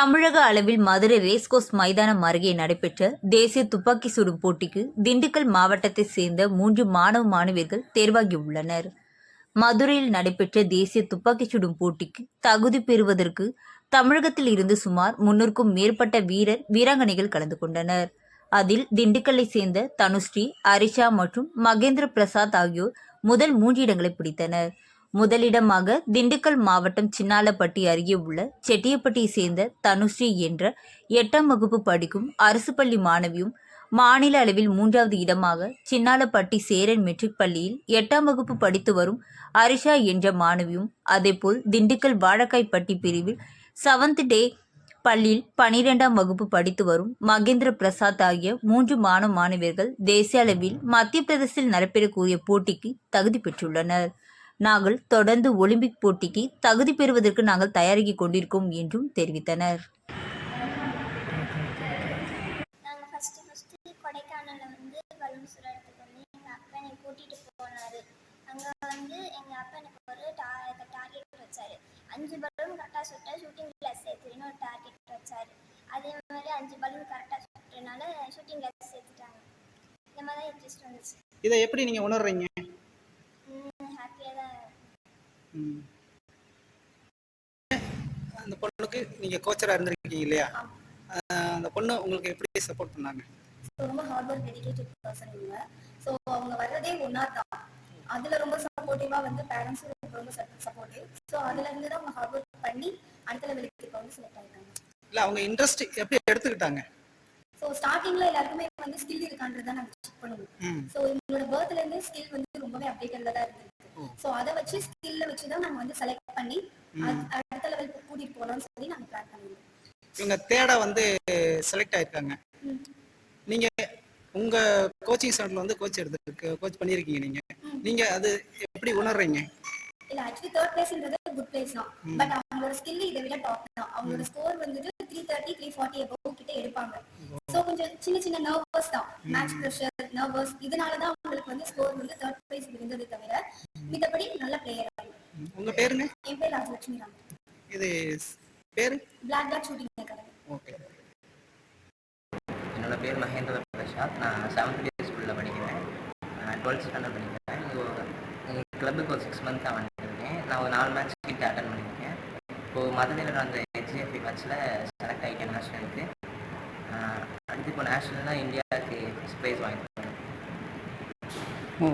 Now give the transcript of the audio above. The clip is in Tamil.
தமிழக அளவில் மதுரை ரேஸ்கோஸ் மைதானம் அருகே நடைபெற்ற தேசிய துப்பாக்கி சுடும் போட்டிக்கு திண்டுக்கல் மாவட்டத்தைச் சேர்ந்த மூன்று மாணவ மாணவியர்கள் தேர்வாகியுள்ளனர். மதுரையில் நடைபெற்ற தேசிய துப்பாக்கி சுடும் போட்டிக்கு தகுதி பெறுவதற்கு தமிழகத்தில் இருந்து சுமார் முன்னூறுக்கும் மேற்பட்ட வீரர் வீராங்கனைகள் கலந்து கொண்டனர். அதில் திண்டுக்கல்லை சேர்ந்த தனுஸ்ரீ அரிஷா மற்றும் மகேந்திர பிரசாத் ஆகியோர் முதல் மூன்று இடங்களை பிடித்தனர். முதலிடமாக திண்டுக்கல் மாவட்டம் சின்னாலப்பட்டி அருகே உள்ள செட்டியப்பட்டியை சேர்ந்த தனுஸ்ரீ என்ற எட்டாம் வகுப்பு படிக்கும் அரசு பள்ளி மாணவியும் மாநில அளவில் மூன்றாவது இடமாக சின்னாலப்பட்டி சேரன் மெட்ரிக் பள்ளியில் எட்டாம் வகுப்பு படித்து வரும் அரிஷா என்ற மாணவியும் அதேபோல் திண்டுக்கல் வாழக்காய்ப்பட்டி பிரிவில் செவன்த் டே பள்ளியில் பனிரெண்டாம் வகுப்பு படித்து வரும் மகேந்திர பிரசாத் ஆகிய மூன்று மாணவ மாணவியர்கள் தேசிய அளவில் மத்திய பிரதேசத்தில் நடைபெறக்கூடிய போட்டிக்கு தகுதி பெற்றுள்ளனர். நாங்கள் தொடர்ந்து ஒலிம்பிக் போட்டிக்கு தகுதி பெறுவதற்கு நாங்கள் தயாராகி கொண்டிருக்கோம் என்றும் தெரிவித்தனர். நாங்கள் ஃபஸ்ட்டு ஃபஸ்ட்டு கொடைக்கானலில் வந்து பலூன் சுடுறதுக்கு வந்து எங்கள் அப்பா என்னை கூட்டிகிட்டு போனார். அங்கே வந்து எங்கள் அப்பா எனக்கு ஒரு டா டார்கெட் வச்சார். அஞ்சு பலூன் கரெக்டாக சுட்ட ஷூட்டிங் கிளாஸ் சேர்த்துருன்னு ஒரு டார்கெட் வச்சார். அதே மாதிரி அஞ்சு பலூன் கரெக்டாக சுட்டுறதுனால ஷூட்டிங் கிளாஸ் சேர்த்துட்டாங்க இந்த மாதிரி தான் இன்ட்ரெஸ்ட் வந்துச்சு. இதை எப்படி நீங்கள் உணர்றீங்க. அந்த பொண்ணுக்கு நீங்கள் கோச்சராக இருந்திருக்கீங்க இல்லையா? அந்த பொண்ணு உங்களுக்கு எப்படி சப்போர்ட் பண்ணாங்க? ரொம்ப ஹார்ட் ஒர்க் டெடிகேட்டட் பர்சன் இவங்க. ஸோ அவங்க வர்றதே ஒன்றா தான் அதில் ரொம்ப சப்போர்ட்டிவாக வந்து பேரண்ட்ஸும் ரொம்ப சப்போர்ட்டிவ் ஸோ அதுலேருந்து தான் அவங்க ஹார்ட் ஒர்க் பண்ணி அடுத்த லெவலுக்கு இப்போ வந்து செலக்ட் ஆகிட்டாங்க இல்லை அவங்க இன்ட்ரெஸ்ட் எப்படி எடுத்துக்கிட்டாங்க? ஸோ ஸ்டார்டிங்கில் எல்லாருக்குமே வந்து ஸ்கில் இருக்கான்றதை நாங்கள் செக் பண்ணுவோம். ஸோ இவங்களோட பேர்த்லேருந்து ஸ்கில் வந்து ரொம்பவே அப்டேட்டடில் தான் இருந்திருக்கு ஸோ அதை வச்சு ஸ்கில்ல வச்சு தான் நாங்கள் வந்து செலக்ட் பண்ணி அடுத்த லெவலுக்கு கூட்டிகிட்டு போகலாம்னு சொல்லி நாங்கள் பிளான் பண்ணிடுவோம் இவங்க தேட வந்து செலக்ட் ஆயிருக்காங்க. ம். நீங்கள் உங்கள் கோச்சிங் சென்டரில் வந்து கோச் எடுத்துருக்கு கோச் பண்ணியிருக்கீங்க நீங்கள் நீங்கள் அது எப்படி உணர்றீங்க? இல்ல ஆக்சுவலி தேர்ட் பிளேஸ்ன்றது குட் பிளேஸ் தான். பட் அவங்களோட ஸ்கில் இதை விட டாப் தான். அவங்களோட ஸ்கோர் வந்துட்டு three thirty three forty above கிட்ட எடுப்பாங்க. ஸோ கொஞ்சம் சின்ன சின்ன நர்வஸ் தான். மேட்ச் ப்ரெஷர் நர்வஸ் இதனால தான் அவங்களுக்கு வந்து ஸ்கோர் வந்து தேர்ட் பிளேஸ் இருந்ததே தவிர மித்தபடி நல்ல பிளேயர் உங்கள் பேருங்க? என் பேர் ராஜலட்சுமி ராம். இது பேர்? Black buck shooting academy okay. என்னோட பேர் மகேந்திர பிரசாத். நான் செவன்த் டே ஸ்கூலில் படிக்கிறேன். டுவெல்த் ஸ்டாண்டர்ட் படிக்கிறேன். எங்கள் கிளப்புக்கு ஒரு சிக்ஸ் மந்த்தாக வந்துருக்கேன். நான் ஒரு நாலு மேட்ச் கிட்ட அட்டன் பண்ணியிருக்கேன். இப்போது மதுரையில் நடந்த ஹெச்டிஎஃப்சி மேட்ச்சில் செலக்ட் ஆகிட்டேன் நேஷனலுக்கு அடுத்து இப்போ நேஷனலாக இந்தியாவுக்கு ஸ்பேஸ் ப்ரைஸ் வாங்கியிருக்கேன் ஓ.